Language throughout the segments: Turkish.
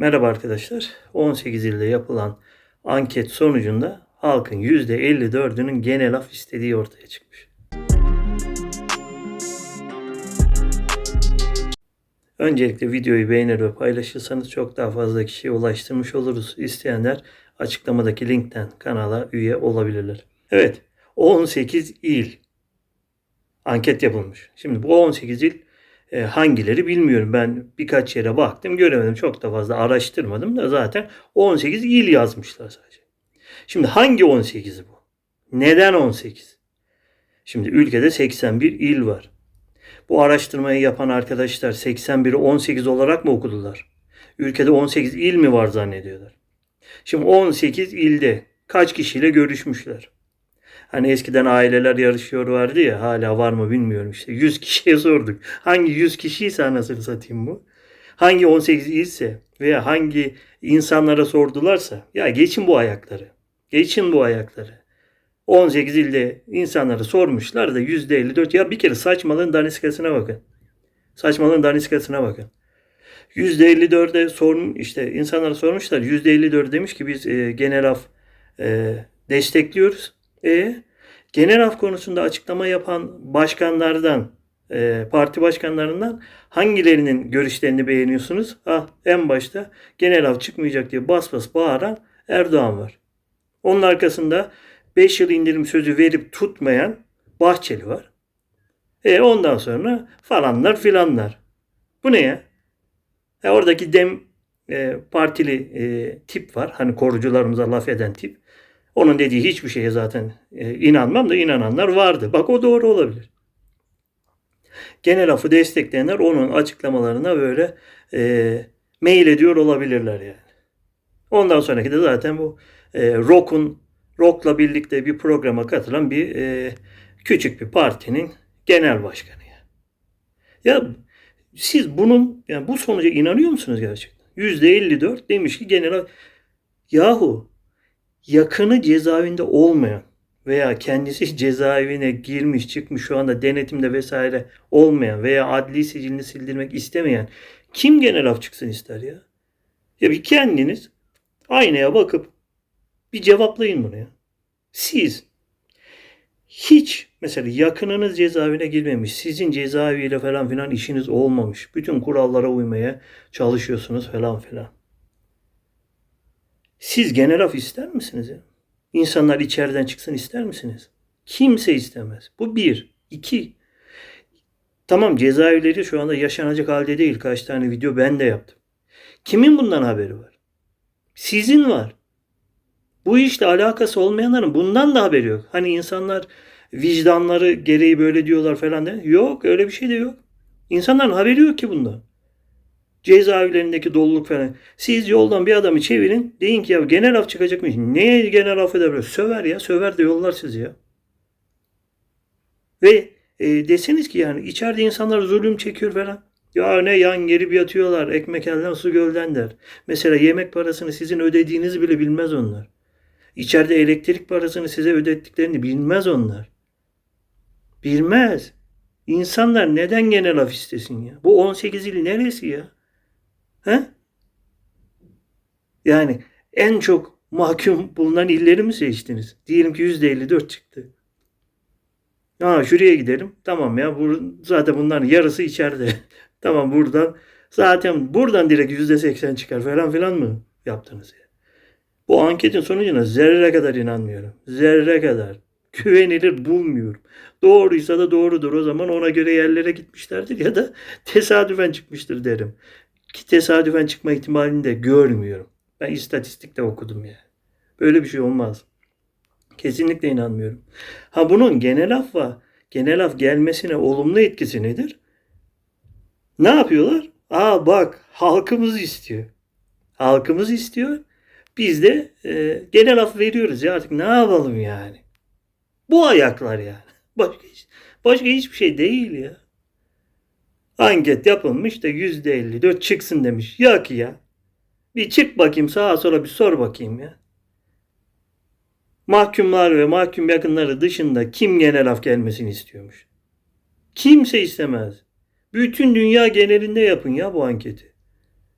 Merhaba arkadaşlar. 18 ilde yapılan anket sonucunda halkın %54'ünün genel af istediği ortaya çıkmış. Öncelikle videoyu beğenir ve paylaşırsanız çok daha fazla kişiye ulaştırmış oluruz. İsteyenler açıklamadaki linkten kanala üye olabilirler. Evet, 18 il anket yapılmış. Şimdi bu 18 il e, hangileri bilmiyorum. Ben birkaç yere baktım göremedim. Çok da fazla araştırmadım da zaten 18 il yazmışlar sadece. Şimdi hangi 18'i bu? Neden 18? Şimdi ülkede 81 il var. Bu araştırmayı yapan arkadaşlar 81'i 18 olarak mı okudular? Ülkede 18 il mi var zannediyorlar? Şimdi 18 ilde kaç kişiyle görüşmüşler? Hani eskiden aileler yarışıyor vardı ya hala var mı bilmiyorum işte 100 kişiye sorduk. Hangi 100 kişiyse anasını satayım bu. Hangi 18 ilse veya hangi insanlara sordularsa ya geçin bu ayakları. Geçin bu ayakları. 18 ilde insanları sormuşlar da %54 ya bir kere saçmalığın daniskasına bakın. Saçmalığın daniskasına bakın. %54'e sorun işte insanlara sormuşlar. %54 demiş ki biz e, genel af e, destekliyoruz. E, genel af konusunda açıklama yapan başkanlardan, e, parti başkanlarından hangilerinin görüşlerini beğeniyorsunuz? Ah, en başta genel af çıkmayacak diye bas bas bağıran Erdoğan var. Onun arkasında 5 yıl indirim sözü verip tutmayan Bahçeli var. E ondan sonra falanlar filanlar. Bu ne ya? E, oradaki dem e, partili e, tip var. Hani korucularımıza laf eden tip. Onun dediği hiçbir şeye zaten e, inanmam da inananlar vardı. Bak o doğru olabilir. Genel afı destekleyenler onun açıklamalarına böyle e, mail ediyor olabilirler yani. Ondan sonraki de zaten bu e, Rock'un Rock'la birlikte bir programa katılan bir e, küçük bir partinin genel başkanı ya. Ya siz bunun yani bu sonuca inanıyor musunuz gerçekten? %54 demiş ki genel yahu yakını cezaevinde olmayan veya kendisi cezaevine girmiş çıkmış şu anda denetimde vesaire olmayan veya adli sicilini sildirmek istemeyen kim genel af çıksın ister ya? Ya bir kendiniz aynaya bakıp bir cevaplayın bunu ya. Siz hiç mesela yakınınız cezaevine girmemiş, sizin cezaeviyle falan filan işiniz olmamış. Bütün kurallara uymaya çalışıyorsunuz falan filan. Siz genel af ister misiniz? İnsanlar içeriden çıksın ister misiniz? Kimse istemez. Bu bir. iki. Tamam cezaevleri şu anda yaşanacak halde değil. Kaç tane video ben de yaptım. Kimin bundan haberi var? Sizin var. Bu işle alakası olmayanların bundan da haberi yok. Hani insanlar vicdanları gereği böyle diyorlar falan de. Yok öyle bir şey de yok. İnsanların haberi yok ki bundan. Cezaevlerindeki doluluk falan. Siz yoldan bir adamı çevirin. Deyin ki ya genel af çıkacakmış. Neye genel af edebilir? Söver ya. Söver de yollar sizi ya. Ve e, deseniz ki yani içeride insanlar zulüm çekiyor falan. Ya ne yan geri yatıyorlar. Ekmek elden su gölden der. Mesela yemek parasını sizin ödediğinizi bile bilmez onlar. İçeride elektrik parasını size ödettiklerini bilmez onlar. Bilmez. İnsanlar neden genel af istesin ya? Bu 18 il neresi ya? He? Yani en çok mahkum bulunan illeri mi seçtiniz? Diyelim ki %54 çıktı. Ha şuraya gidelim. Tamam ya bu, zaten bunların yarısı içeride. tamam buradan zaten buradan direkt %80 çıkar falan filan mı yaptınız ya? Bu anketin sonucuna zerre kadar inanmıyorum. Zerre kadar. Güvenilir bulmuyorum. Doğruysa da doğrudur. O zaman ona göre yerlere gitmişlerdir ya da tesadüfen çıkmıştır derim. Ki tesadüfen çıkma ihtimalini de görmüyorum. Ben istatistikte okudum ya. Böyle bir şey olmaz. Kesinlikle inanmıyorum. Ha bunun genel af var. Genel af gelmesine olumlu etkisi nedir? Ne yapıyorlar? Aa bak halkımız istiyor. Halkımız istiyor. Biz de e, genel af veriyoruz ya artık ne yapalım yani. Bu ayaklar yani. Başka, hiç, başka hiçbir şey değil ya. Anket yapılmış da yüzde 54 çıksın demiş. Yok ya. Bir çık bakayım sağa sola bir sor bakayım ya. Mahkumlar ve mahkum yakınları dışında kim genel af gelmesini istiyormuş? Kimse istemez. Bütün dünya genelinde yapın ya bu anketi.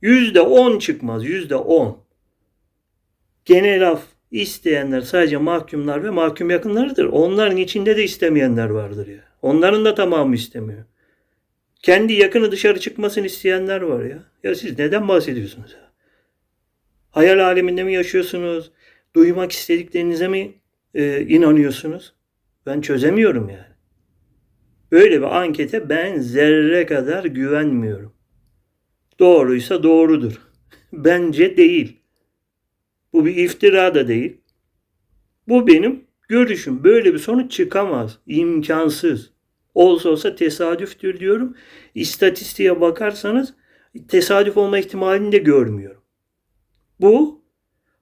Yüzde on çıkmaz. Yüzde on. Genel af isteyenler sadece mahkumlar ve mahkum yakınlarıdır. Onların içinde de istemeyenler vardır ya. Onların da tamamı istemiyor. Kendi yakını dışarı çıkmasını isteyenler var ya. Ya siz neden bahsediyorsunuz ya? Hayal aleminde mi yaşıyorsunuz? Duymak istediklerinize mi e, inanıyorsunuz? Ben çözemiyorum yani. Böyle bir ankete ben zerre kadar güvenmiyorum. Doğruysa doğrudur. Bence değil. Bu bir iftira da değil. Bu benim görüşüm. Böyle bir sonuç çıkamaz. İmkansız. Olsa olsa tesadüftür diyorum. İstatistiğe bakarsanız tesadüf olma ihtimalini de görmüyorum. Bu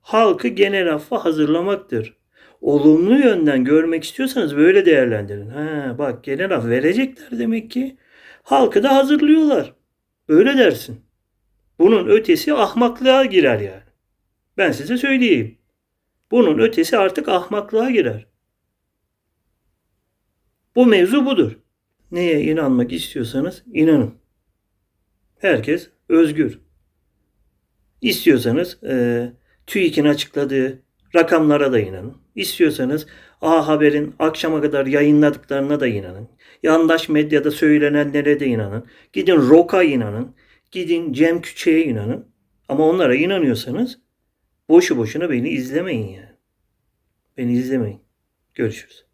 halkı genel affa hazırlamaktır. Olumlu yönden görmek istiyorsanız böyle değerlendirin. Ha, bak genel af verecekler demek ki. Halkı da hazırlıyorlar. Öyle dersin. Bunun ötesi ahmaklığa girer yani. Ben size söyleyeyim. Bunun ötesi artık ahmaklığa girer. Bu mevzu budur. Neye inanmak istiyorsanız inanın. Herkes özgür. İstiyorsanız e, TÜİK'in açıkladığı rakamlara da inanın. İstiyorsanız A Haber'in akşama kadar yayınladıklarına da inanın. Yandaş medyada söylenenlere de inanın. Gidin Rock'a inanın. Gidin Cem Küçük'e inanın. Ama onlara inanıyorsanız boşu boşuna beni izlemeyin yani. Beni izlemeyin. Görüşürüz.